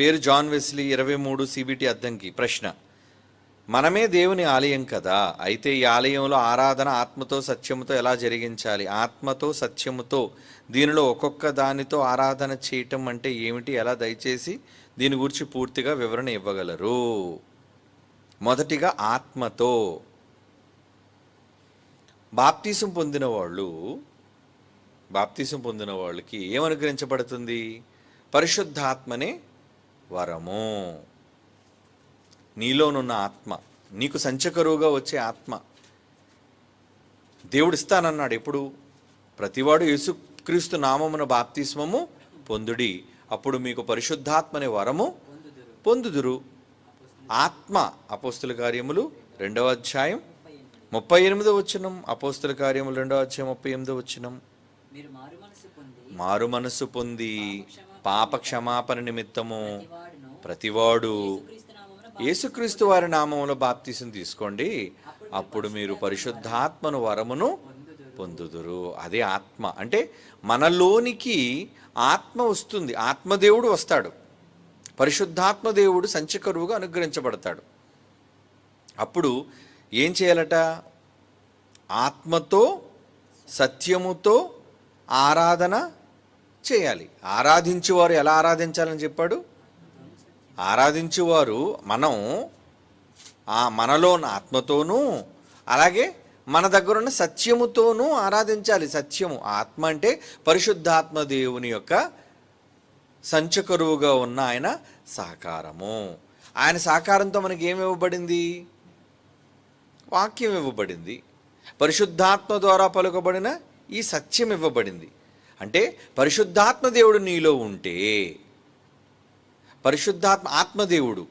పేరు John Wesley ఇరవై మూడు సిబిటి అద్దంకి. ప్రశ్న మనమే దేవుని ఆలయం కదా? అయితే ఈ ఆలయంలో ఆరాధన ఆత్మతో సత్యముతో ఎలా జరిగించాలి? ఆత్మతో సత్యముతో దీనిలో ఒక్కొక్క దానితో ఆరాధన చేయటం అంటే ఏమిటి? ఎలా దయచేసి దీని గురించి పూర్తిగా వివరణ ఇవ్వగలరు? మొదటిగా ఆత్మతో. బాప్తీసం పొందిన వాళ్ళు బాప్తీసం పొందిన వాళ్ళకి ఏమనుగ్రహించబడుతుంది? పరిశుద్ధాత్మనే వరము. నీలోనున్న ఆత్మ నీకు సంచకరువుగా వచ్చే ఆత్మ. దేవుడు ఇస్తానన్నాడు ఎప్పుడు? ప్రతివాడు యేసుక్రీస్తు నామమున బాప్తిస్మము పొందుడి. అప్పుడు మీకు పరిశుద్ధాత్మనే వరము పొందుదురు. ఆత్మ అపోస్తుల కార్యములు రెండవ అధ్యాయం ముప్పై ఎనిమిదో వచ్చినం అపోస్తుల కార్యములు రెండవ అధ్యాయం ముప్పై ఎనిమిదో వచ్చినం మీరు మనసు పొంది పాప క్షమాపణ నిమిత్తము ప్రతివాడు యేసుక్రీస్తు వారి నామంలో బాప్తీసం తీసుకోండి. అప్పుడు మీరు పరిశుద్ధాత్మను వరమును పొందుదురు. అదే ఆత్మ. అంటే మనలోనికి ఆత్మ వస్తుంది. ఆత్మదేవుడు వస్తాడు. పరిశుద్ధాత్మ దేవుడు సంచకరువుగా అనుగ్రహించబడతాడు. అప్పుడు ఏం చేయాలట? ఆత్మతో సత్యముతో ఆరాధన చేయాలి. ఆరాధించేవారు ఎలా ఆరాధించాలని చెప్పాడు? ఆరాధించేవారు మనం ఆ మనలోని ఆత్మతోనూ అలాగే మన దగ్గర ఉన్న సత్యముతోనూ ఆరాధించాలి. సత్యము ఆత్మ అంటే పరిశుద్ధాత్మ దేవుని యొక్క సంచకరువుగా ఉన్న ఆయన సహకారము ఆయన సహకారంతో మనకి ఏమి ఇవ్వబడింది? వాక్యం ఇవ్వబడింది. పరిశుద్ధాత్మ ద్వారా పలుకబడిన ఈ సత్యం ఇవ్వబడింది. అంటే పరిశుద్ధాత్మ దేవుడు నీలో ఉంటే పరిశుద్ధాత్మ ఆత్మదేవుడు.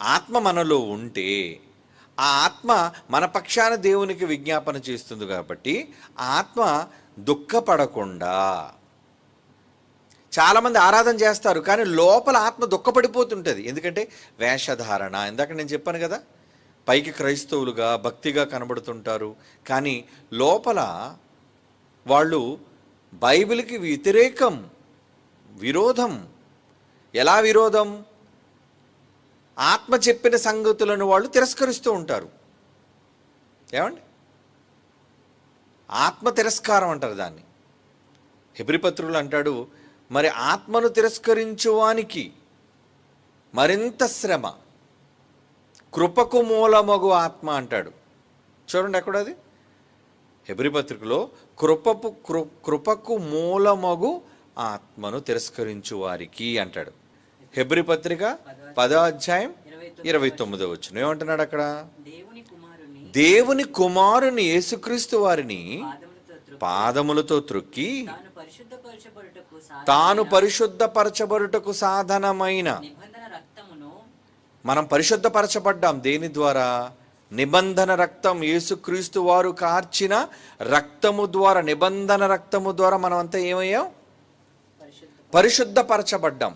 ఆత్మ మనలో ఉంటే ఆ ఆత్మ మన పక్షాన దేవునికి విజ్ఞాపన చేస్తుంది కాబట్టి ఆత్మ దుఃఖపడకుండా చాలామంది ఆరాధన చేస్తారు కానీ లోపల ఆత్మ దుఃఖపడిపోతుంటుంది. ఎందుకంటే వేషధారణ. ఇందాక నేను చెప్పాను కదా పైకి క్రైస్తవులుగా భక్తిగా కనబడుతుంటారు. కానీ లోపల వాళ్ళు బైబిల్కి వ్యతిరేకం విరోధం ఎలా విరోధం? ఆత్మ చెప్పిన సంగతులను వాళ్ళు తిరస్కరిస్తూ ఉంటారు. ఏమండి? ఆత్మ తిరస్కారం అంటారు దాన్ని. హెబ్రిపత్రులు అంటాడు మరి ఆత్మను తిరస్కరించువానికి మరింత శ్రమ. కృపకు మూలమగు ఆత్మ అంటాడు. చూడండి ఎక్కడ అది హెబ్రిపత్రికలో కృపపు కృ కృపకు మూలమగు ఆత్మను తిరస్కరించు వారికి అంటాడు. హెబ్రి పత్రిక పదో అధ్యాయం ఇరవై తొమ్మిదో వచ్చిన ఏమంటున్నాడు అక్కడ? దేవుని కుమారుని యేసుక్రీస్తు వారిని పాదములతో త్రొక్కి తాను పరిశుద్ధపరచబడుటకు సాధనమైన మనం పరిశుద్ధపరచబడ్డాం దేని ద్వారా? నిబంధన రక్తం యేసుక్రీస్తు వారు కార్చిన రక్తము ద్వారా నిబంధన రక్తము ద్వారా మనం అంతా ఏమయ్యాం? పరిశుద్ధపరచబడ్డాం.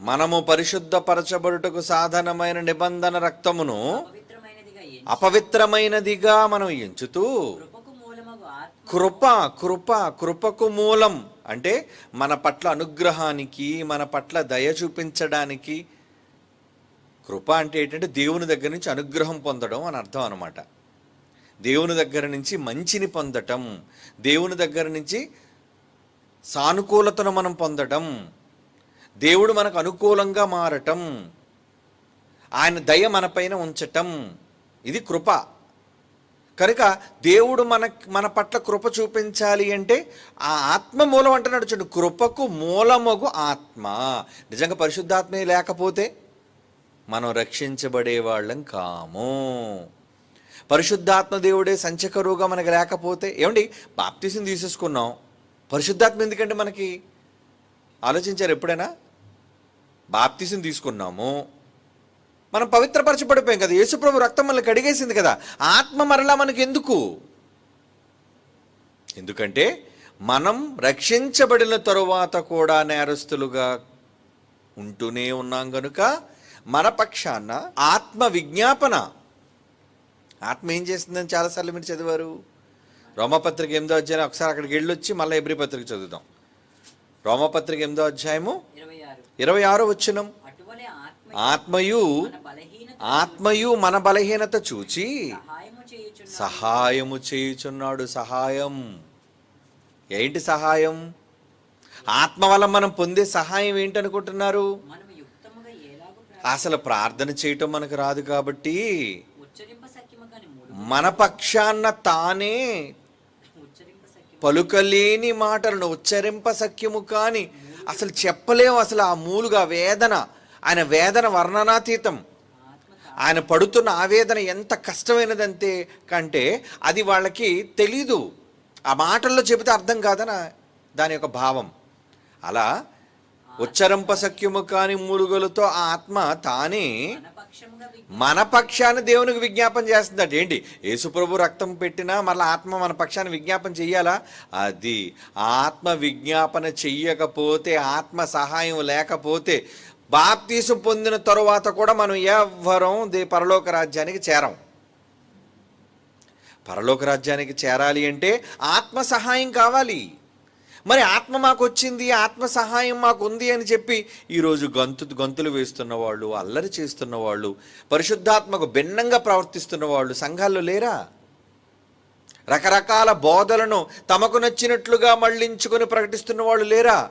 మనము పరిశుద్ధపరచబడుటకు సాధనమైన నిబంధన రక్తమును అపవిత్రమైనదిగా మనం ఎంచుతూ కృప కృప కృపకు మూలం. అంటే మన పట్ల అనుగ్రహానికి మన పట్ల దయ చూపించడానికి. కృప అంటే ఏంటంటే దేవుని దగ్గర నుంచి అనుగ్రహం పొందడం అని అర్థం అనమాట దేవుని దగ్గర నుంచి మంచిని పొందటం. దేవుని దగ్గర నుంచి సానుకూలతను మనం పొందటం దేవుడు మనకు అనుకూలంగా మారటం ఆయన దయ మనపైన ఉంచటం ఇది కృప. కనుక దేవుడు మన మన పట్ల కృప చూపించాలి అంటే ఆ ఆత్మ మూలం అంటున్నాడు చూడండి కృపకు మూలమగు ఆత్మ. నిజంగా పరిశుద్ధాత్మే లేకపోతే మనం రక్షించబడే వాళ్ళం కాము. పరిశుద్ధాత్మ దేవుడే సంచకరువుగా మనకు లేకపోతే ఏమండి బాప్తీసం తీసేసుకున్నాం. పరిశుద్ధాత్మ ఎందుకంటే మనకి ఆలోచించారు ఎప్పుడైనా? బాప్తీసం తీసుకున్నాము. మనం పవిత్రపరచబడిపోయాం కదా. యేసుప్రభు రక్తం మనల్ని కడిగేసింది కదా. ఆత్మ మరలా మనకి ఎందుకు? ఎందుకంటే మనం రక్షించబడిన తరువాత కూడా నేరస్తులుగా ఉంటూనే ఉన్నాం గనుక మన పక్షాన ఆత్మ విజ్ఞాపన. ఆత్మ ఏం చేస్తుందని చాలాసార్లు మీరు చదివారు? రోమపత్రిక ఎనిమిదో అధ్యాయం ఒకసారి అక్కడికి వెళ్ళొచ్చి మళ్ళీ ఎబ్రి పత్రిక చదువుదాం. రోమపత్రిక ఎనిమిదో అధ్యాయము ఇరవై ఆరు ఆరో వచ్చినం ఆత్మయు ఆత్మయు మన బలహీనత చూచి సహాయము చేయుచున్నాడు సహాయం. ఏంటి సహాయం? ఆత్మ వల్ల మనం పొందే సహాయం ఏంటనుకుంటున్నారు? అసలు ప్రార్థన చేయటం మనకు రాదు కాబట్టి మన పక్షాన్న తానే పలుకలేని మాటలను ఉచ్చరింప సఖ్యము కాని అసలు చెప్పలేము అసలు ఆ మూలుగా వేదన. ఆయన వేదన వర్ణనాతీతం. ఆయన పడుతున్న ఆవేదన ఎంత కష్టమైనదంతే కంటే అది వాళ్ళకి తెలీదు. ఆ మాటల్లో చెబితే అర్థం కాదన దాని యొక్క భావం. అలా ఉచ్చరింప సఖ్యము కాని మూలుగలతో ఆ ఆత్మ తానే మన పక్షాన్ని దేవునికి విజ్ఞాపన చేస్తుందట. ఏంటి? యేసుప్రభు రక్తం పెట్టినా మళ్ళీ ఆత్మ మన పక్షాన్ని విజ్ఞాపన చెయ్యాలా? అది ఆత్మ విజ్ఞాపన చెయ్యకపోతే ఆత్మ సహాయం లేకపోతే బాప్తీసు పొందిన తరువాత కూడా మనం ఎవ్వరం దే పరలోక రాజ్యానికి చేరం. పరలోక రాజ్యానికి చేరాలి అంటే ఆత్మ సహాయం కావాలి. మరి ఆత్మ మాకు వచ్చింది ఆత్మ సహాయం మాకు ఉంది అని చెప్పి ఈరోజు గంతు గంతులు వేస్తున్న వాళ్ళు అల్లరి చేస్తున్న వాళ్ళు పరిశుద్ధాత్మకు భిన్నంగా ప్రవర్తిస్తున్న వాళ్ళు సంఘాల్లో లేరా? రకరకాల బోధలను తమకు నచ్చినట్లుగా మళ్ళించుకొని ప్రకటిస్తున్న వాళ్ళు లేరా?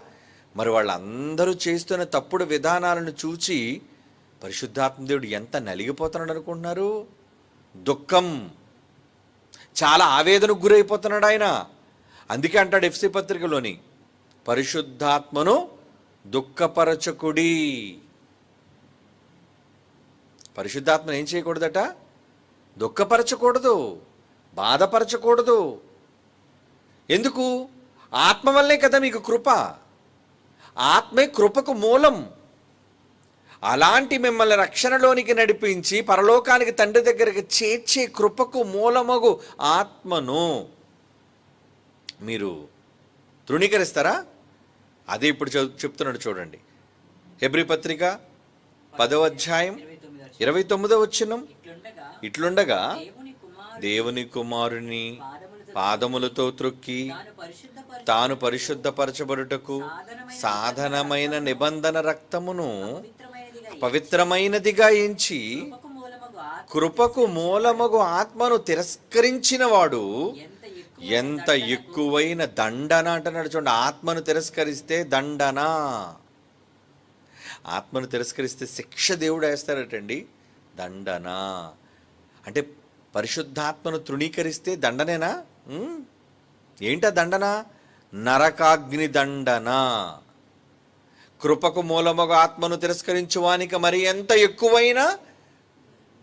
మరి వాళ్ళందరూ చేస్తున్న తప్పుడు విధానాలను చూచి పరిశుద్ధాత్మదేవుడు ఎంత నలిగిపోతున్నాడు అనుకుంటున్నారు? దుఃఖం చాలా ఆవేదనకు గురైపోతున్నాడు ఆయన. అందుకే అంటాడు ఎఫ్సి పత్రికలోని పరిశుద్ధాత్మను దుఃఖపరచకుడి. పరిశుద్ధాత్మను ఏం చేయకూడదట? దుఃఖపరచకూడదు బాధపరచకూడదు. ఎందుకు? ఆత్మ వల్లే కదా మీకు కృప. ఆత్మే కృపకు మూలం. అలాంటి మిమ్మల్ని రక్షణలోనికి నడిపించి పరలోకానికి తండ్రి దగ్గరికి చేర్చే కృపకు మూలమగు ఆత్మను. మీరు తృణీకరిస్తారా? అదే ఇప్పుడు చెప్తున్నాడు చూడండి. హెబ్రి పత్రిక పదవ అధ్యాయం ఇరవై తొమ్మిదో వచ్చినం ఇట్లుండగా దేవుని కుమారుని పాదములతో త్రొక్కి తాను పరిశుద్ధపరచబడుటకు సాధనమైన నిబంధన రక్తమును పవిత్రమైనదిగా ఎంచి కృపకు మూలమగు ఆత్మను తిరస్కరించినవాడు వాడు ఎంత ఎక్కువైన దండన అంటున్నాడు చూడండి ఆత్మను తిరస్కరిస్తే దండన? ఆత్మను తిరస్కరిస్తే శిక్ష దేవుడు వేస్తారటండి దండన? అంటే పరిశుద్ధాత్మను తృణీకరిస్తే దండనేనా? ఏంటా దండన? నరకాగ్ని దండన? కృపకు మూలమగ ఆత్మను తిరస్కరించువానికి మరి ఎంత ఎక్కువైన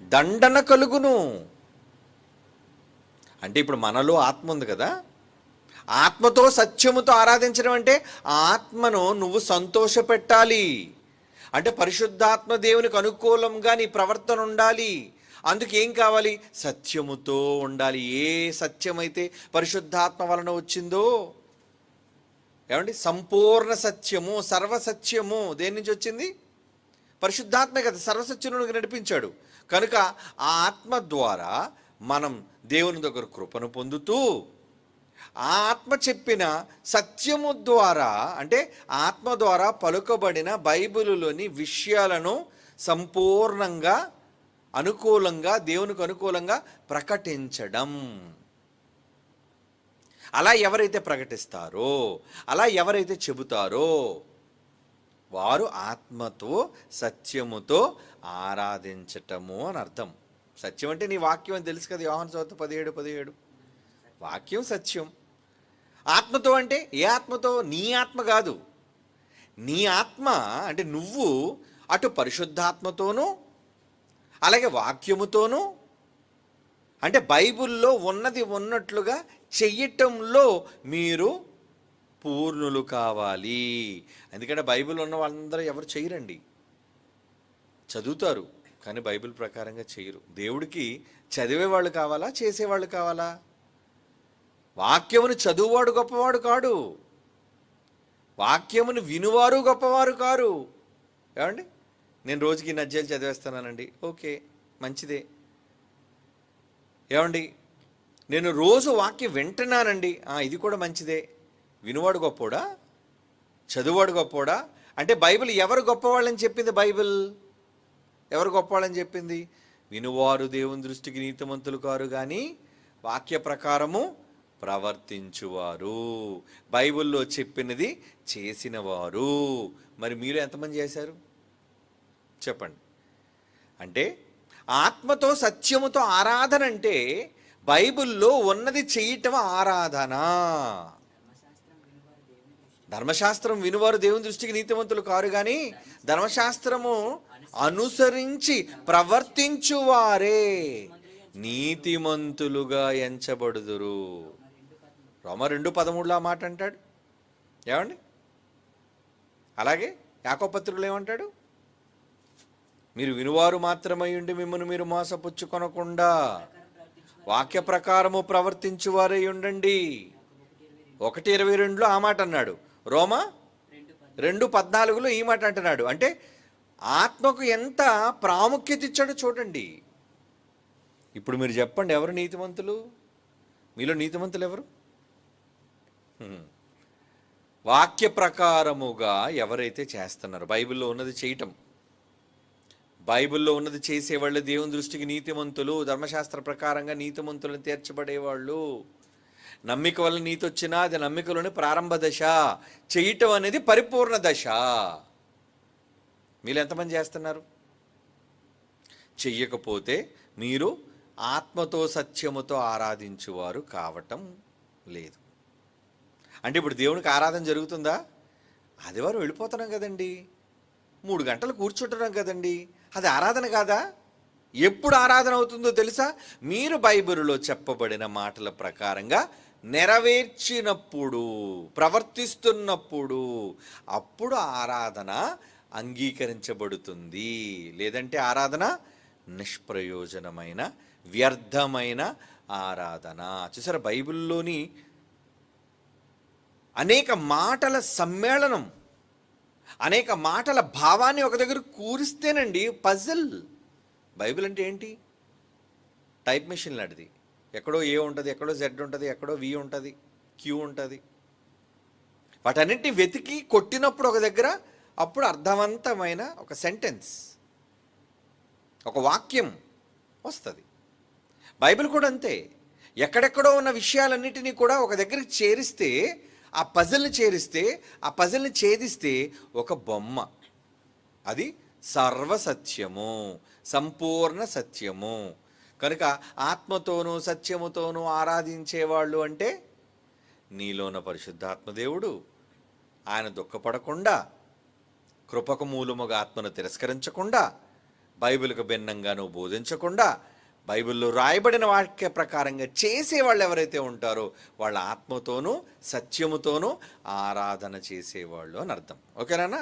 దండన కలుగును. అంటే ఇప్పుడు మనలో ఆత్మ ఉంది కదా ఆత్మతో సత్యముతో ఆరాధించడం అంటే ఆత్మను నువ్వు సంతోషపెట్టాలి. అంటే పరిశుద్ధాత్మ దేవునికి అనుకూలంగా నీ ప్రవర్తన ఉండాలి. అందుకేం కావాలి? సత్యముతో ఉండాలి. ఏ సత్యమైతే పరిశుద్ధాత్మ వలన వచ్చిందో ఏమండి? సంపూర్ణ సత్యము సర్వసత్యము. దేని నుంచి వచ్చింది? పరిశుద్ధాత్మ కదా సర్వసత్యమునికి నడిపించాడు. కనుక ఆ ఆత్మ ద్వారా మనం దేవుని దగ్గర కృపను పొందుతూ ఆ ఆత్మ చెప్పిన సత్యము ద్వారా అంటే ఆత్మ ద్వారా పలుకబడిన బైబిలులోని విషయాలను సంపూర్ణంగా అనుకూలంగా దేవునికి అనుకూలంగా ప్రకటించడం. అలా ఎవరైతే ప్రకటిస్తారో అలా ఎవరైతే చెబుతారో వారు ఆత్మతో సత్యముతో ఆరాధించటము అని అర్థం. సత్యం అంటే నీ వాక్యం అని తెలుసు కదా యోహన్ చోత పదిహేడు పదిహేడు. వాక్యం సత్యం. ఆత్మతో అంటే ఏ ఆత్మతో? నీ ఆత్మ కాదు. నీ ఆత్మ అంటే నువ్వు అటు పరిశుద్ధాత్మతోనూ అలాగే వాక్యముతోనూ అంటే బైబిల్లో ఉన్నది ఉన్నట్లుగా చెయ్యటంలో మీరు పూర్ణులు కావాలి. ఎందుకంటే బైబిల్ ఉన్న వాళ్ళందరూ ఎవరు చేయరండి చదువుతారు. కానీ బైబిల్ ప్రకారంగా చేయరు. దేవుడికి చదివేవాళ్ళు కావాలా? చేసేవాళ్ళు కావాలా? వాక్యమును చదువువాడు గొప్పవాడు కాడు. వాక్యమును వినువారు గొప్పవారు కారు. ఏమండి? నేను రోజుకి ఈ నద్యాలు చదివేస్తున్నానండి. ఓకే మంచిదే. ఏమండి? నేను రోజు వాక్యం వింటున్నానండి. ఇది కూడా మంచిదే. వినువాడు గొప్పోడా? చదువువాడు గొప్పోడా? అంటే బైబిల్ ఎవరు గొప్పవాళ్ళని చెప్పింది బైబిల్? ఎవరు గొప్పవాళ్ళని చెప్పింది? వినువారు దేవుని దృష్టికి నీతిమంతులు కారు కానీ వాక్య ప్రకారము ప్రవర్తించువారు. బైబిల్లో చెప్పినది చేసినవారు. మరి మీరు ఎంతమంది చేశారు? చెప్పండి. అంటే ఆత్మతో సత్యముతో ఆరాధన అంటే బైబిల్లో ఉన్నది చేయటం ఆరాధన. ధర్మశాస్త్రం వినువారు దేవుని దృష్టికి నీతివంతులు నీతిమంతులు కారు కానీ ధర్మశాస్త్రము అనుసరించి ప్రవర్తించువారే. నీతిమంతులుగా ఎంచబడుదురు. రోమ రెండు పదమూడులో ఆ మాట అంటాడు. ఏమండి? అలాగే యాకోపత్రులు ఏమంటాడు? మీరు వినువారు మాత్రమై ఉండి మిమ్మల్ని మీరు మోసపుచ్చుకొనకుండా వాక్య ప్రకారము ప్రవర్తించువారై ఉండండి. ఒకటి ఇరవై రెండులో ఆ మాట అన్నాడు. రోమా? రెండు పద్నాలుగులో ఈ మాట అంటున్నాడు. అంటే ఆత్మకు ఎంత ప్రాముఖ్యత ఇచ్చాడో చూడండి. ఇప్పుడు మీరు చెప్పండి ఎవరు నీతిమంతులు? మీలో నీతిమంతులు ఎవరు? వాక్య ప్రకారముగా ఎవరైతే చేస్తున్నారో బైబిల్లో ఉన్నది చేయటం. బైబిల్లో ఉన్నది చేసేవాళ్ళు దేవుని దృష్టికి నీతిమంతులు ధర్మశాస్త్ర ప్రకారంగా నీతిమంతులను తీర్చబడేవాళ్ళు. నమ్మిక వల్ల నీతి వచ్చినా అది నమ్మికలోని ప్రారంభ దశ. చేయటం అనేది పరిపూర్ణ దశ. మీరు ఎంతమంది చేస్తున్నారు? చెయ్యకపోతే మీరు ఆత్మతో సత్యముతో ఆరాధించేవారు కావటం లేదు. అంటే ఇప్పుడు దేవునికి ఆరాధన జరుగుతుందా? ఆదివారం వెళ్ళిపోతున్నాం కదండి. మూడు గంటలు కూర్చుంటున్నాం కదండి. అది ఆరాధన కాదా? ఎప్పుడు ఆరాధన అవుతుందో తెలుసా? మీరు బైబిల్లో చెప్పబడిన మాటల ప్రకారంగా నెరవేర్చినప్పుడు ప్రవర్తిస్తున్నప్పుడు అప్పుడు ఆరాధన అంగీకరించబడుతుంది. లేదంటే ఆరాధన నిష్ప్రయోజనమైన వ్యర్థమైన ఆరాధన. చూసారా బైబిల్లోని అనేక మాటల సమ్మేళనం అనేక మాటల భావాన్ని ఒక దగ్గర కూరిస్తేనండి పజిల్. బైబిల్ అంటే ఏంటి? టైప్ మెషిన్ లాంటిది. ఎక్కడో ఏ ఉంటుంది ఎక్కడో జెడ్ ఉంటుంది ఎక్కడో వి ఉంటుంది క్యూ ఉంటుంది. వాటన్నిటిని వెతికి కొట్టినప్పుడు ఒక దగ్గర అప్పుడు అర్థవంతమైన ఒక సెంటెన్స్ ఒక వాక్యం వస్తుంది. బైబిల్ కూడా అంతే. ఎక్కడెక్కడో ఉన్న విషయాలన్నిటినీ కూడా ఒక దగ్గరికి చేరిస్తే ఆ పజిల్ని చేరిస్తే ఆ పజిల్ని ఛేదిస్తే ఒక బొమ్మ. అది సర్వసత్యము సంపూర్ణ సత్యము. కనుక ఆత్మతోనూ సత్యముతోనూ ఆరాధించేవాళ్ళు అంటే నీలోన పరిశుద్ధాత్మదేవుడు ఆయన దుఃఖపడకుండా కృపకు మూలముగా ఆత్మను తిరస్కరించకుండా బైబిల్కు భిన్నంగా నువ్వు బోధించకుండా బైబిల్లో రాయబడిన వాక్య ప్రకారంగా చేసేవాళ్ళు ఎవరైతే ఉంటారో వాళ్ళ ఆత్మతోనూ సత్యముతోనూ ఆరాధన చేసేవాళ్ళు అని అర్థం. ఓకేనా